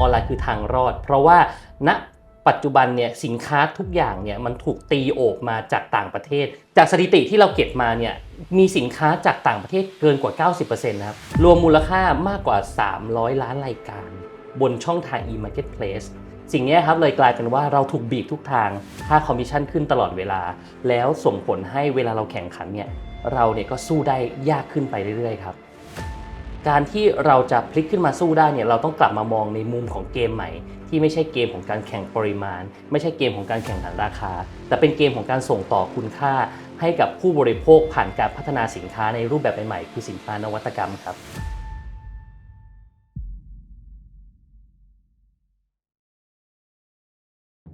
ออนไลน์คือทางรอด เพราะว่าณปัจจุบันเนี่ยสินค้าทุกอย่างเนี่ยมันถูกตีโอบมาจากต่างประเทศ จากสถิติที่เราเก็บมาเนี่ยมีสินค้าจากต่างประเทศเกินกว่า 90%นะครับรวมมูลค่ามากกว่า 300 ล้านรายการ บนช่องทาง e-marketplace สิ่งนี้ครับเลยกลายเป็นว่าเราถูกบีบทุกทาง ค่าคอมมิชชั่นขึ้นตลอดเวลา แล้วส่งผลให้เวลาเราแข่งขันเนี่ยเราเนี่ยก็สู้ได้ยากขึ้นไปเรื่อยๆครับ การที่เราจะพลิกขึ้นมาสู้ได้เนี่ยเราต้องกลับมามองในมุมของเกมใหม่ ที่ไม่ใช่เกมของการแข่งปริมาณ ไม่ใช่เกมของการแข่งขันราคา แต่เป็นเกมของการส่งต่อคุณค่า ให้กับผู้บริโภคผ่านการพัฒนาสินค้าในรูปแบบใหม่ๆคือสินค้านวัตกรรมครับ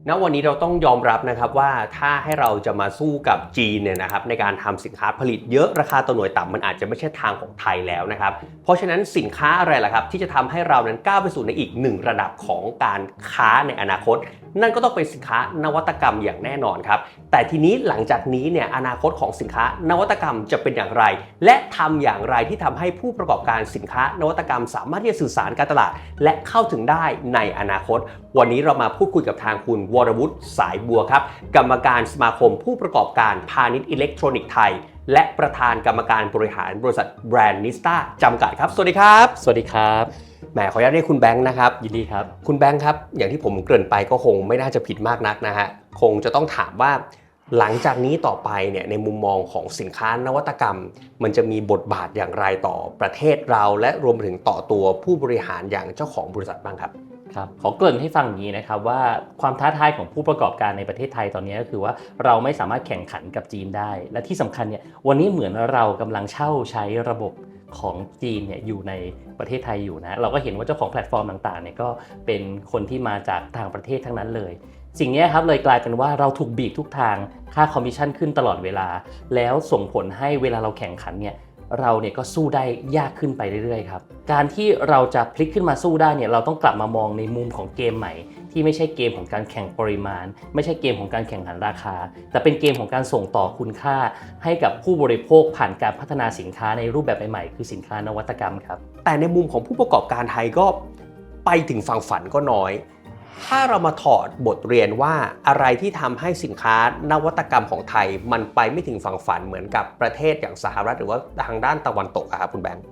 ณวันนี้เราต้องยอมรับนะครับว่าถ้าให้เราจะมาสู้กับจีนเนี่ยนะครับในการทำสินค้าผลิตเยอะราคาต่อหน่วยต่ำมันอาจจะไม่ใช่ทางของไทยแล้วนะครับ เพราะฉะนั้นสินค้าอะไรล่ะครับ ที่จะทำให้เรานั้นก้าวไปสู่ในอีกหนึ่งระดับของการค้าในอนาคต นั่นก็ต้องเป็นสินค้านวัตกรรมอย่างแน่นอนครับ แต่ทีนี้หลังจากนี้เนี่ยอนาคตของสินค้านวัตกรรมจะเป็นอย่างไร และทำอย่างไรที่ทำให้ผู้ประกอบการสินค้านวัตกรรม สามารถที่จะสื่อสารการตลาด และเข้าถึงได้ในอนาคต วันนี้เรามาพูดคุยกับทางคุณวรวุฒิสายบัวครับ กรรมการสมาคมผู้ประกอบการพาณิชย์อิเล็กทรอนิกส์ไทย และประธานกรรมการบริหารบริษัทแบรนด์นิสตาจำกัดครับ สวัสดีครับ สวัสดีครับแหมขออนุญาตเรียกคุณแบงค์นะครับ ยินดีครับ คุณแบงค์ครับ อย่างที่ผมเกริ่นไปก็คงไม่น่าจะผิดมากนักนะฮะ คงจะต้องถามว่า หลังจากนี้ต่อไปเนี่ยในมุมมองของสินค้านวัตกรรม มันจะมีบทบาทอย่างไรต่อประเทศเรา และรวมถึงต่อตัวผู้บริหารอย่างเจ้าของบริษัทบ้างครับครับขอเกริ่นให้ฟังอย่างนี้นะครับว่าความท้าทายของผู้ประกอบการในประเทศไทยตอนนี้ก็คือว่าเราไม่สามารถแข่งขันกับจีนได้ และที่สำคัญเนี่ยวันนี้เหมือนเรากำลังเช่าใช้ระบบของจีนเนี่ยอยู่ในประเทศไทยอยู่นะเราก็เห็นว่าเจ้าของแพลตฟอร์มต่างๆเนี่ยก็เป็นคนที่มาจากต่างประเทศทั้งนั้นเลย สิ่งนี้ครับเลยกลายเป็นว่าเราถูกบีบทุกทางค่าคอมมิชชั่นขึ้นตลอดเวลา แล้วส่งผลให้เวลาเราแข่งขันเนี่ยเราเนี่ยก็สู้ได้ยากขึ้นไปเรื่อยๆครับ การที่เราจะพลิกขึ้นมาสู้ได้เนี่ยเราต้องกลับมามองในมุมของเกมใหม่ ที่ไม่ใช่เกมของการแข่งปริมาณ ไม่ใช่เกมของการแข่งขันราคา แต่เป็นเกมของการส่งต่อคุณค่า ให้กับผู้บริโภคผ่านการพัฒนาสินค้าในรูปแบบใหม่ๆคือสินค้านวัตกรรมครับแต่ในมุมของผู้ประกอบการไทยก็ไปถึงฝั่งฝันก็น้อย ถ้าเรามาถอดบทเรียนว่าอะไรที่ทำให้สินค้านวัตกรรมของไทย มันไปไม่ถึงฝั่งฝันเหมือนกับประเทศอย่างสหรัฐหรือว่าทางด้านตะวันตกอะครับคุณแบงค์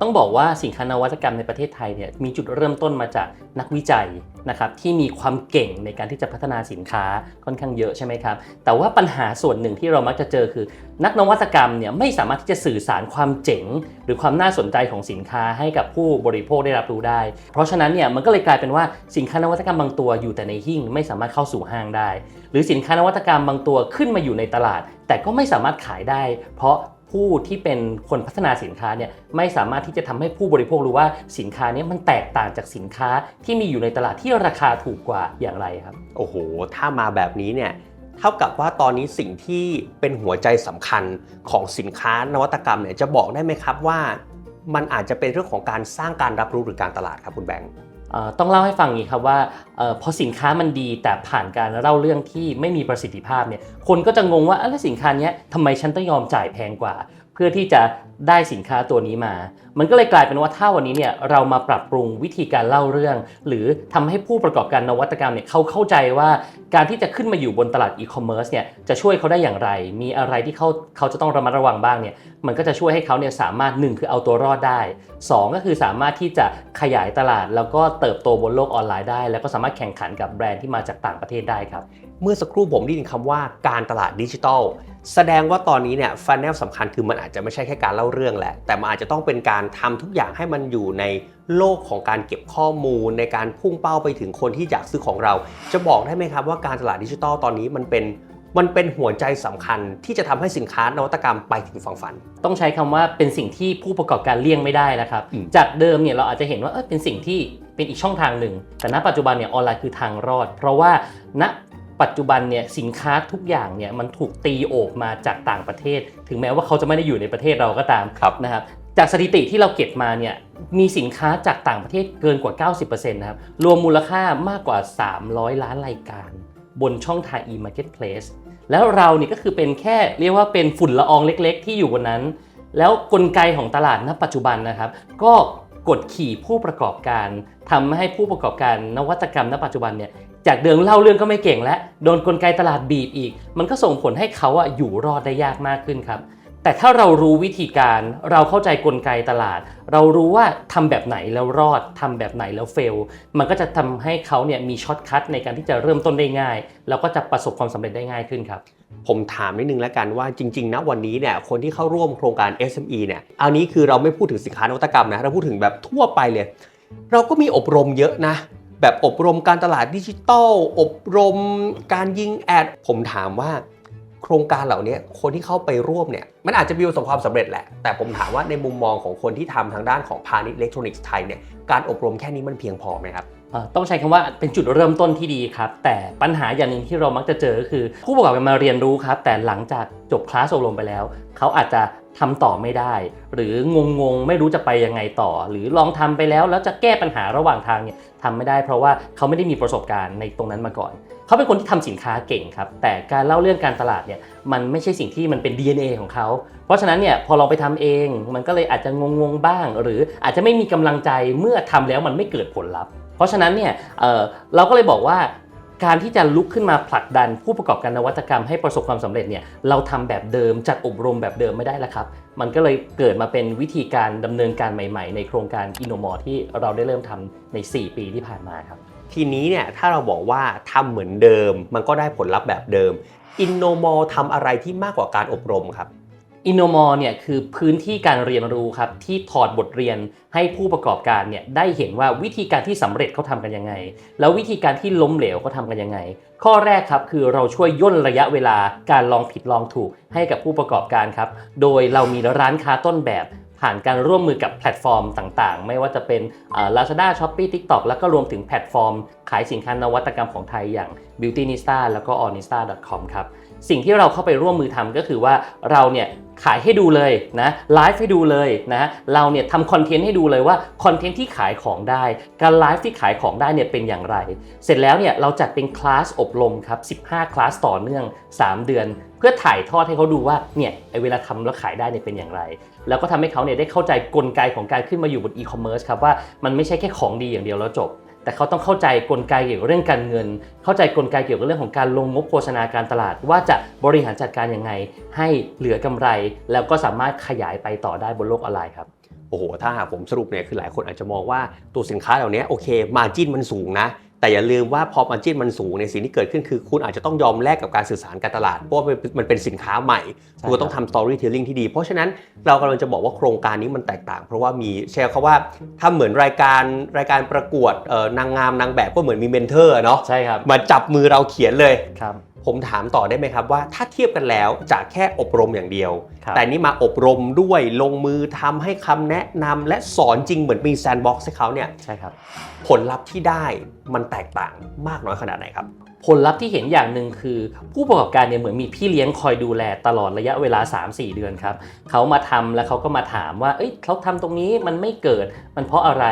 ต้องบอกว่าสินค้านวัตกรรมในประเทศไทยเนี่ยมีจุดเริ่มต้นมาจากนักวิจัยนะครับที่มีความเก่งในการที่จะพัฒนาสินค้าค่อนข้างเยอะใช่ไหมครับแต่ว่าปัญหาส่วนหนึ่งที่เรามักจะเจอคือ นักนวัตกรรมเนี่ยไม่สามารถที่จะสื่อสารความเจ๋ง หรือความน่าสนใจของสินค้าให้กับผู้บริโภคได้รับรู้ได้ เพราะฉะนั้นเนี่ยมันก็เลยกลายเป็นว่าสินค้านวัตกรรมบางตัวอยู่แต่ในหิ้งไม่สามารถเข้าสู่ห้างได้ หรือสินค้านวัตกรรมบางตัวขึ้นมาอยู่ในตลาด แต่ก็ไม่สามารถขายได้ เพราะ ผู้ที่เป็นคนพัฒนาสินค้าเนี่ยไม่สามารถที่จะทำให้ผู้บริโภครู้ว่าสินค้านี้มันแตกต่างจากสินค้าที่มีอยู่ในตลาดที่ราคาถูกกว่าอย่างไรครับ โอ้โห ถ้ามาแบบนี้เนี่ยเท่ากับว่าตอนนี้สิ่งที่เป็นหัวใจสำคัญของสินค้านวัตกรรมเนี่ยจะบอกได้ไหมครับว่า มันอาจจะเป็นเรื่องของการสร้างการรับรู้หรือการตลาดครับคุณแบงค์ ต้องเล่าให้ฟังอย่างนี้ครับว่าออพอสินค้ามันดีแต่ผ่านการเล่าเรื่องที่ไม่มีประสิทธิภาพเนี่ยคนก็จะงงว่าอ้าแล้วสินค้านี้ทำไมฉันต้องยอมจ่ายแพงกว่า พื่อที่จะได้สินค้าตัวนี้มา มันก็เลยกลายเป็นว่าถ้าวันนี้เนี่ยเรามาปรับปรุงวิธีการเล่าเรื่อง หรือทำให้ผู้ประกอบการนวัตกรรมเนี่ยเขาเข้าใจว่าการที่จะขึ้นมาอยู่บนตลาดอีคอมเมิร์ซเนี่ยจะช่วยเขาได้อย่างไร มีอะไรที่เขาเขาจะต้องระมัดระวังบ้างเนี่ยมันก็จะช่วยให้เขาเนี่ยสามารถหนึ่งคือเอาตัวรอดได้สองก็คือสามารถที่จะขยายตลาด แล้วก็เติบโตบนโลกออนไลน์ได้ แล้วก็สามารถแข่งขันกับแบรนด์ที่มาจากต่างประเทศได้ครับ เมื่อสักครู่ผมได้ยินคำว่าการตลาดดิจิทัล แสดงว่าตอนนี้เนี่ยฟันแนลสำคัญคือมันอาจจะไม่ใช่แค่การเล่าเรื่องแหละ แต่มันอาจจะต้องเป็นการทำทุกอย่างให้มันอยู่ในโลกของการเก็บข้อมูล ในการพุ่งเป้าไปถึงคนที่อยากซื้อของเรา จะบอกได้ไหมครับว่าการตลาดดิจิทัลตอนนี้มันเป็นมันเป็นหัวใจสำคัญที่จะทำให้สินค้านวัตกรรมไปถึงฝั่งฝัน ต้องใช้คำว่าเป็นสิ่งที่ผู้ประกอบการเลี่ยงไม่ได้นะครับอืมจากเดิมเนี่ยเราอาจจะเห็นว่าเอยเป็นสิ่งที่เป็นอีกช่องทางหนึ่ง แต่ณปัจจุบันเนี่ยออนไลน์คือทางรอด เพราะว่าณ ปัจจุบันเนี่ยสินค้าทุกอย่างเนี่ยมันถูกตีโอบมาจากต่างประเทศ ถึงแม้ว่าเขาจะไม่ได้อยู่ในประเทศเราก็ตามครับนะครับจากสถิติที่เราเก็บมาเนี่ยมีสินค้าจากต่างประเทศเกินกว่า 90%นะครับรวมมูลค่ามากกว่า 300 ล้านรายการ บนช่องทาง e-marketplace แล้วเราเนี่ยก็คือเป็นแค่เรียกว่าเป็นฝุ่นละอองเล็ก ๆ ที่อยู่บนนั้น แล้วกลไกของตลาดณปัจจุบันนะครับ ก็ กดขี่ผู้ประกอบการทำให้ผู้ประกอบการนวัตกรรมณปัจจุบันเนี่ยจากเดิมเล่าเรื่องก็ไม่เก่งและโดนกลไกตลาดบีบอีก มันก็ส่งผลให้เขาอะอยู่รอดได้ยากมากขึ้นครับแต่ถ้าเรารู้วิธีการเราเข้าใจกลไกตลาด เรารู้ว่าทำแบบไหนแล้วรอดทำแบบไหนแล้วเฟล มันก็จะทำให้เขาเนี่ยมีช็อตคัทในการที่จะเริ่มต้นได้ง่าย แล้วก็จะประสบความสำเร็จได้ง่ายขึ้นครับ ผมถามนิดนึงแล้วกันว่าจริงๆนะวันนี้เนี่ยคนที่เข้าร่วมโครงการ SME เนี่ยอันนี้คือเราไม่พูดถึงสินค้านวัตกรรมนะเราพูดถึงแบบทั่วไปเลย เราก็มีอบรมเยอะนะแบบอบรมการตลาดดิจิตอลอบรมการยิงแอด ผมถามว่า โครงการเหล่านี้คนที่เข้าไปร่วมเนี่ยมันอาจจะมีประสบความสำเร็จแหละ แต่ผมถามว่าในมุมมองของคนที่ทำทางด้านของพาณิชย์อิเล็กทรอนิกส์ไทยเนี่ยการอบรมแค่นี้มันเพียงพอไหมครับ ต้องใช้คำว่าเป็นจุดเริ่มต้นที่ดีครับ แต่ปัญหาอย่างหนึ่งที่เรามักจะเจอก็คือ ผู้ประกอบการมาเรียนรู้ครับ แต่หลังจากจบคลาสอบรมไปแล้ว เขาอาจจะทำต่อไม่ได้ หรืองงๆไม่รู้จะไปยังไงต่อ หรือลองทำไปแล้วแล้วจะแก้ปัญหาระหว่างทางเนี่ยทำไม่ได้ เพราะว่าเขาไม่ได้มีประสบการณ์ในตรงนั้นมาก่อน เขาเป็นคนที่ทำสินค้าเก่งครับ แต่การเล่าเรื่องการตลาดเนี่ยมันไม่ใช่สิ่งที่มันเป็น DNA ของเขา เพราะฉะนั้นเนี่ยพอเราไปทำเอง มันก็เลยอาจจะงงๆบ้าง หรืออาจจะไม่มีกำลังใจเมื่อทำแล้วมันไม่เกิดผลลัพธ์ เพราะฉะนั้นเนี่ยเเราก็เลยบอกว่าการที่จะลุกขึ้นมาผลักดันผู้ประกอบการนวัตกรรมให้ประสบความสำเร็จเนี่ยเราทำแบบเดิมจัดอบรมแบบเดิมไม่ได้แล้วครับ มันก็เลยเกิดมาเป็นวิธีการดำเนินการใหม่ ๆ ในโครงการอินโนมอที่เราได้เริ่มทำใน 4 ปีที่ผ่านมาครับ ทีนี้เนี่ยถ้าเราบอกว่าทำเหมือนเดิม มันก็ได้ผลลัพธ์แบบเดิม i n n o m o ทำอะไรที่มากกว่าการอบรมครับ อินโนมอเนี่ยคือพื้นที่การเรียนรู้ครับที่ถอดบทเรียนให้ผู้ประกอบการเนี่ยได้เห็นว่าวิธีการที่สำเร็จเขาทำกันยังไง แล้ววิธีการที่ล้มเหลวเขาทำกันยังไง ข้อแรกครับคือเราช่วยย่นระยะเวลาการลองผิดลองถูกให้กับผู้ประกอบการครับโดยเรามีร้านค้าต้นแบบผ่านการร่วมมือกับแพลตฟอร์มต่างๆ ไม่ว่าจะเป็นอ่า Lazada Shopee TikTok แล้วก็รวมถึงแพลตฟอร์ม ขายสินค้านวัตกรรมของไทยอย่าง Beautynista แล้วก็ Onista.com ครับ สิ่งที่เราเข้าไปร่วมมือทำก็คือว่าเราเนี่ย ขายให้ดูเลยนะไลฟ์ให้ดูเลยนะเราเนี่ยทำคอนเทนต์ให้ดูเลยว่าคอนเทนต์ที่ขายของได้ การไลฟ์ที่ขายของได้เนี่ยเป็นอย่างไร เสร็จแล้วเนี่ยเราจัดเป็นคลาสอบรมครับ15 คลาสต่อเนื่อง 3 เดือน เพื่อถ่ายทอดให้เขาดูว่าเนี่ยไอเวลาทำแล้วขายได้เนี่ยเป็นอย่างไร แล้วก็ทำให้เขาเนี่ยได้เข้าใจกลไกของการขึ้นมาอยู่บนอีคอมเมิร์ซครับว่ามันไม่ใช่แค่ของดีอย่างเดียวแล้วจบ แต่เขาต้องเข้าใจกลไกเกี่ยวกับเรื่องการเงิน เข้าใจกลไกเกี่ยวกับเรื่องของการลงงบโฆษณาการตลาด ว่าจะบริหารจัดการยังไง ให้เหลือกำไร แล้วก็สามารถขยายไปต่อได้บนโลกออนไลน์ครับโอ้โห ถ้าหากผมสรุปเนี่ยคือหลายคนอาจจะมองว่าตัวสินค้าเหล่านี้โอเคมาจิ้นมันสูงนะ แต่อย่าลืมว่าพอมาจิ้นมันสูงในยสิ่งที่เกิดขึ้นคือ คุณอาจจะต้องยอมแลกกับการสื่อสารการตลาด เพราะว่ามันมันเป็นสินค้าใหม่ใช่คุณก็ต้องทำ storytelling ที่ดี เพราะฉะนั้นเรากำลังจะบอกว่าโครงการนี้มันแตกต่าง เพราะว่ามีแชร์เขาว่าถ้าเหมือนรายการรายการประกวดเอ่อนางงามนางแบบก็เหมือนมีเมนเทอร์เนาะใช่ครับมาจับมือเราเขียนเลยครับ ผมถามต่อได้ไหมครับว่าถ้าเทียบกันแล้วจากแค่อบรมอย่างเดียวครับแต่นี่มาอบรมด้วยลงมือทำให้คำแนะนำและสอนจริงเหมือนมีแซนด์บ็อกซ์ให้เขาเนี่ยใช่ครับผลลัพธ์ที่ได้มันแตกต่างมากน้อยขนาดไหนครับ ผลลัพธ์ที่เห็นอย่างหนึ่งคือ ผู้ประกอบการเนี่ยเหมือนมีพี่เลี้ยงคอยดูแลตลอดระยะเวลา 3-4 เดือนครับเขามาทำแล้วเขาก็มาถามว่า เอ้ยเขาทำตรงนี้มันไม่เกิดมันเพราะอะไร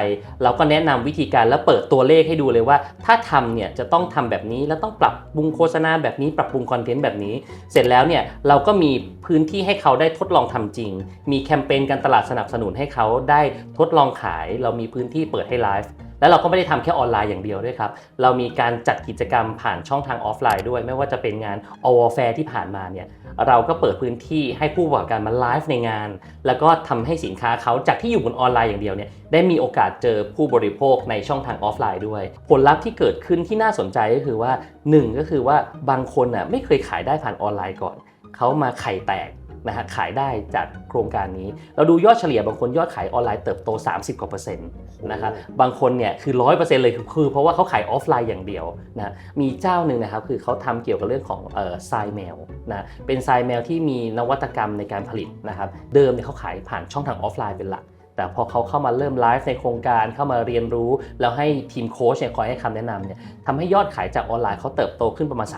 เราก็แนะนำวิธีการแล้วเปิดตัวเลขให้ดูเลยว่า ถ้าทำเนี่ยจะต้องทำแบบนี้แล้วต้องปรับปรุงโฆษณาแบบนี้ปรับปรุงคอนเทนต์แบบนี้ เสร็จแล้วเนี่ยเราก็มี พื้นที่ให้เขาได้ทดลองทำจริง มีแคมเปญการตลาดสนับสนุนให้เขาได้ทดลองขาย เรามีพื้นที่เปิดให้ไลฟ์แล้วเราก็ไม่ได้ทำแค่ออนไลน์อย่างเดียวด้วยครับ เรามีการจัดกิจกรรมผ่านช่องทางออฟไลน์ด้วย ไม่ว่าจะเป็นงานอวแฟร์ที่ผ่านมาเนี่ย เราก็เปิดพื้นที่ให้ผู้ประกอบการมาไลฟ์ในงาน แล้วก็ทำให้สินค้าเขาจากที่อยู่บนออนไลน์อย่างเดียวเนี่ยได้มีโอกาสเจอผู้บริโภคในช่องทางออฟไลน์ด้วย ผลลัพธ์ที่เกิดขึ้นที่น่าสนใจก็คือว่าหนึ่งก็คือว่าบางคนอะไม่เคยขายได้ผ่านออนไลน์ก่อน เขามาไข่แตกนะฮะขายได้จากโครงการนี้ เราดูยอดเฉลี่ยบางคนยอดขายออนไลน์เติบโต 30กว่าเปอร์เซ็นต์นะครับบางคนเนี่ยคือ 100%เลยคือคือเพราะว่าเขาขายออฟไลน์อย่างเดียวนะมีเจ้าหนึ่งนะครับคือเขาทำเกี่ยวกับเรื่องของเอ่อทรายแมวนะเป็นทรายแมวที่มีนวัตกรรมในการผลิตนะครับเดิมเนี่ยเขาขายผ่านช่องทางออฟไลน์เป็นหลักแต่พอเขาเข้ามาเริ่มไลฟ์ในโครงการเข้ามาเรียนรู้ แล้วให้ทีมโค้ชเนี่ยคอยให้คำแนะนำเนี่ยทำให้ยอดขายจากออนไลน์เขาเติบโตขึ้นประมาณ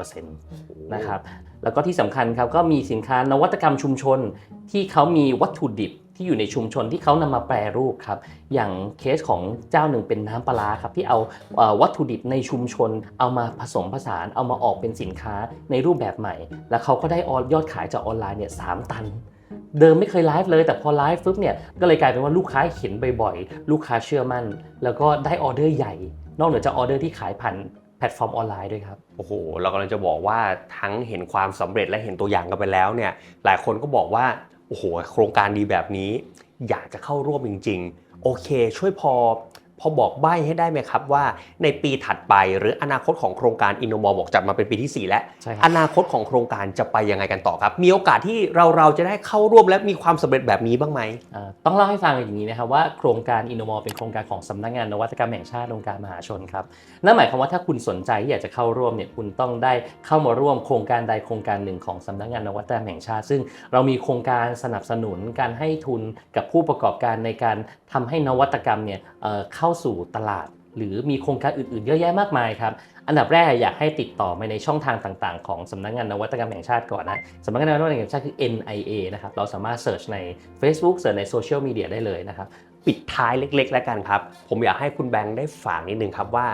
37%นะครับ แล้วก็ที่สำคัญครับก็มีสินค้านวัตกรรมชุมชน ที่เขามีวัตถุดิบที่อยู่ในชุมชนที่เขานำมาแปรรูปครับ อย่างเคสของเจ้าหนึ่งเป็นน้ำปลาครับที่เอาวัตถุดิบในชุมชน เอามาผสมผสาน เอามาออกเป็นสินค้าในรูปแบบใหม่ แล้วเขาก็ได้ออยอดขายจากออนไลน์เนี่ยสามตันเดิมไม่เคยไลฟ์เลยแต่พอไลฟ์ปุ๊บเนี่ยก็เลยกลายเป็นว่าลูกค้าเห็นบ่อยๆ ลูกค้าเชื่อมั่น แล้วก็ได้ออเดอร์ใหญ่ นอกเหนือจากออเดอร์ที่ขายผ่าน แพลตฟอร์มออนไลน์ด้วยครับ โอ้โห เรากำลังจะบอกว่าทั้งเห็นความสำเร็จและเห็นตัวอย่างกันไปแล้วเนี่ย หลายคนก็บอกว่า โอ้โห โครงการดีแบบนี้ อยากจะเข้าร่วมจริง ๆ โอเค ช่วยพอ พอบอกใบ้ให้ได้ไหมครับว่าในปีถัดไปหรืออนาคตของโครงการอินโนมอบอกจัดมาเป็นปีที่ 4 แล้วใช่คอรับนาคตของโครงการจะไปยังไงกันต่อครับ มีโอกาสที่เราเราจะได้เข้าร่วมและมีความสำเร็จแบบนี้บ้างไหมอ่าต้องเล่าให้ฟังอย่างนี้นะครับว่าโครงการอินโนมอเป็นโครงการของสำนักงานนวัตกรรมแห่งชาติองค์การมหาชนครับนั่นหมายความว่าถ้าคุณสนใจที่อยากจะเข้าร่วมเนี่ยคุณต้องได้เข้ามาร่วมโครงการใดโครงการหนึ่งของสำนักงานนวัตกรรมแห่งชาติ ซึ่งเรามีโครงการสนับสนุนการให้ทุนกับผู้ประกอบการในการทำให้นวัตกรรมเนี่ยเอ่อเข้าสู่ตลาด หรือมีโครงการอื่นๆ เยอะแยะมากมายครับ อันดับแรกอยากให้ติดต่อไปในช่องทางต่างๆ ของสำนักงานนวัตกรรมแห่งชาติก่อนนะสำนักงานนวัตกรรมแห่งชาติคือ NIA นะครับเราสามารถเสิร์ชใน Facebook เสิร์ชในโซเชียลมีเดียได้เลยนะครับปิดท้ายเล็กๆ แล้วกันครับ ผมอยากให้คุณแบงค์ได้ฝากนิดนึงครับว่า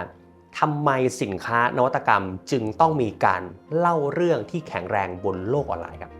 ทำไมสินค้านวัตกรรมจึงต้องมีการเล่าเรื่องที่แข็งแรงบนโลกออนไลน์ครับ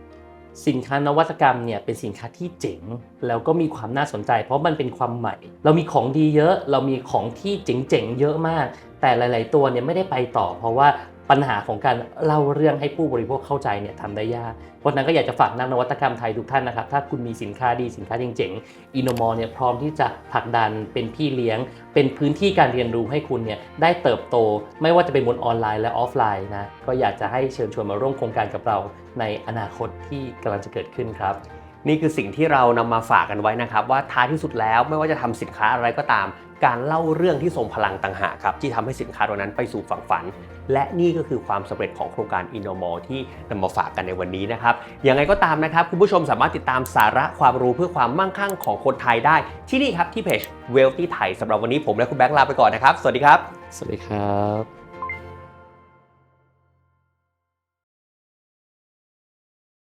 สินค้านวัตกรรมเนี่ยเป็นสินค้าที่เจ๋งแล้วก็มีความน่าสนใจ เพราะมันเป็นความใหม่ เรามีของดีเยอะ เรามีของที่เจ๋งๆเยอะมาก แต่หลาย ๆ ตัวเนี่ยไม่ได้ไปต่อ เพราะว่า ปัญหาของการเล่าเรื่องให้ผู้บริโภคเข้าใจเนี่ยทำได้ยาก เพราะฉะนั้นก็อยากจะฝากนักนวัตกรรมไทยทุกท่านนะครับ ถ้าคุณมีสินค้าดีสินค้าเจ๋งๆอินโนมอลเนี่ยพร้อมที่จะผลักดันเป็นพี่เลี้ยง เป็นพื้นที่การเรียนรู้ให้คุณเนี่ยได้เติบโต ไม่ว่าจะเป็นบนออนไลน์และออฟไลน์นะก็อยากจะให้เชิญชวนมาร่วมโครงการกับเราในอนาคตที่กำลังจะเกิดขึ้นครับนี่คือสิ่งที่เรานำมาฝากกันไว้นะครับ ว่าท้ายที่สุดแล้วไม่ว่าจะทำสินค้าอะไรก็ตาม การเล่าเรื่องที่ทรงพลังต่างหากครับที่ทำให้สินค้าตัวนั้นไปสู่ฝั่งฝัน และนี่ก็คือความสำเร็จของโครงการ i n n o m o ที่นำมาฝากกันในวันนี้นะครับยังไงก็ตามนะครับ คุณผู้ชมสามารถติดตามสาระความรู้เพื่อความมั่งคั่งของคนไทยได้ที่นี่ครับที่เพจเวลที่ไทยสำหรับวันนี้ผมและคุณแบงค์ลาไปก่อนนะครับ สวัสดีครับ สวัสดีครับ